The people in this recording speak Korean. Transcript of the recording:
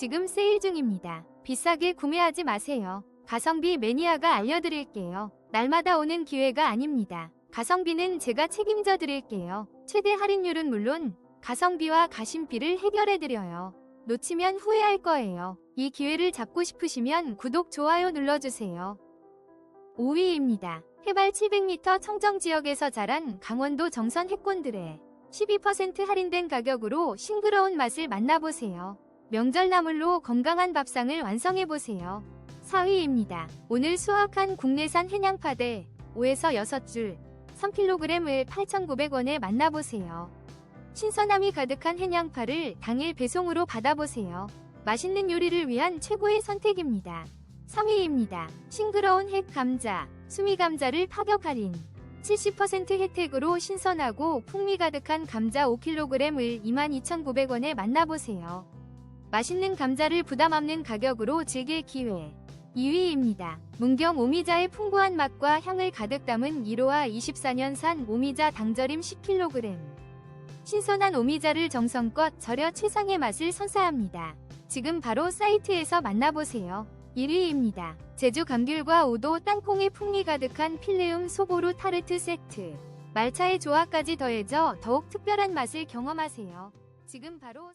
지금 세일 중입니다. 비싸게 구매하지 마세요. 가성비 매니아가 알려드릴게요. 날마다 오는 기회가 아닙니다. 가성비는 제가 책임져 드릴게요. 최대 할인율은 물론 가성비와 가심비를 해결해 드려요. 놓치면 후회할 거예요. 이 기회를 잡고 싶으시면 구독, 좋아요 눌러주세요. 5위입니다. 해발 700m 청정 지역에서 자란 강원도 정선 해꼰들의 12% 할인된 가격으로 싱그러운 맛을 만나보세요. 명절나물로 건강한 밥상을 완성해보세요. 4위입니다. 오늘 수확한 국내산 해냥파 대 5에서 6줄 3kg을 8,900원에 만나보세요. 신선함이 가득한 해냥파를 당일 배송으로 받아보세요. 맛있는 요리를 위한 최고의 선택입니다. 3위입니다. 싱그러운 핵 감자, 수미 감자를 파격 할인. 70% 혜택으로 신선하고 풍미 가득한 감자 5kg을 22,900원에 만나보세요. 맛있는 감자를 부담 없는 가격으로 즐길 기회. 2위입니다. 문경 오미자의 풍부한 맛과 향을 가득 담은 1호와 24년 산 오미자 당절임 10kg. 신선한 오미자를 정성껏 절여 최상의 맛을 선사합니다. 지금 바로 사이트에서 만나보세요. 1위입니다. 제주 감귤과 오도 땅콩의 풍미 가득한 필레움 소보루 타르트 세트. 말차의 조화까지 더해져 더욱 특별한 맛을 경험하세요. 지금 바로